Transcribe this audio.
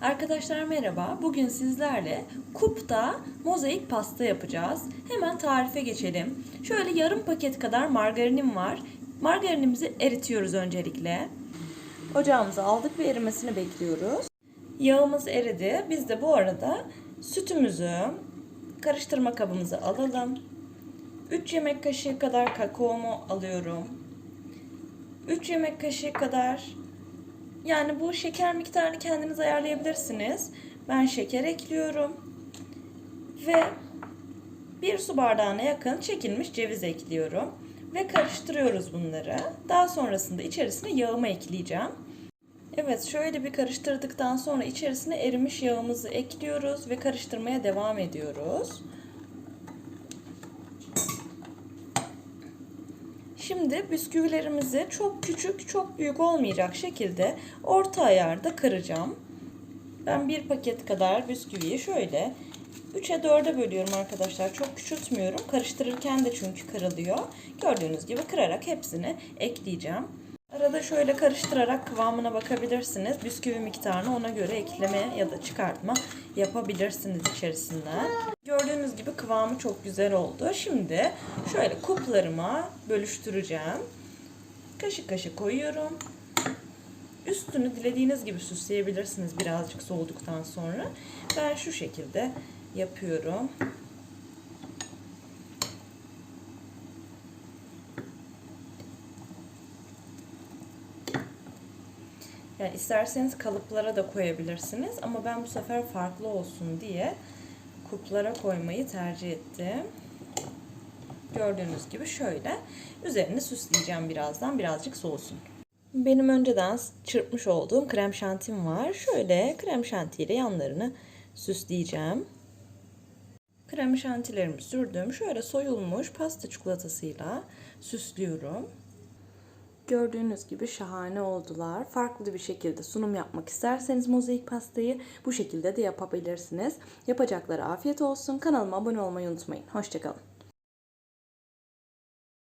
Arkadaşlar merhaba. Bugün sizlerle kupta mozaik pasta yapacağız. Hemen tarife geçelim. Şöyle yarım paket kadar margarinim var. Margarinimizi eritiyoruz öncelikle. Ocağımıza aldık ve erimesini bekliyoruz. Yağımız eridi. Biz de bu arada sütümüzü karıştırma kabımıza alalım. 3 yemek kaşığı kadar kakaomu alıyorum. 3 yemek kaşığı kadar yani bu şeker miktarını kendiniz ayarlayabilirsiniz. Ben şeker ekliyorum. Ve bir su bardağına yakın çekilmiş ceviz ekliyorum. Ve karıştırıyoruz bunları. Daha sonrasında içerisine yağımı ekleyeceğim. Evet şöyle bir karıştırdıktan sonra içerisine erimiş yağımızı ekliyoruz ve karıştırmaya devam ediyoruz. Şimdi bisküvilerimizi çok küçük, çok büyük olmayacak şekilde orta ayarda kıracağım. Ben bir paket kadar bisküviyi şöyle 3'e 4'e bölüyorum arkadaşlar. Çok küçültmüyorum. Karıştırırken de çünkü kırılıyor. Gördüğünüz gibi kırarak hepsini ekleyeceğim. Arada şöyle karıştırarak kıvamına bakabilirsiniz. Bisküvi miktarını ona göre ekleme ya da çıkartma yapabilirsiniz içerisinden. Gördüğünüz gibi kıvamı çok güzel oldu. Şimdi şöyle kuplarıma bölüştüreceğim. Kaşık kaşık koyuyorum. Üstünü dilediğiniz gibi süsleyebilirsiniz birazcık soğuduktan sonra. Ben şu şekilde yapıyorum. Yani isterseniz kalıplara da koyabilirsiniz ama ben bu sefer farklı olsun diye kuplara koymayı tercih ettim. Gördüğünüz gibi şöyle üzerini süsleyeceğim birazdan birazcık soğusun. Benim önceden çırpmış olduğum krem şantim var. Şöyle krem şantiyle yanlarını süsleyeceğim. Krem şantilerimi sürdüm. Şöyle soyulmuş pasta çikolatasıyla süslüyorum. Gördüğünüz gibi şahane oldular. Farklı bir şekilde sunum yapmak isterseniz mozaik pastayı bu şekilde de yapabilirsiniz. Yapacakları afiyet olsun. Kanalıma abone olmayı unutmayın. Hoşçakalın.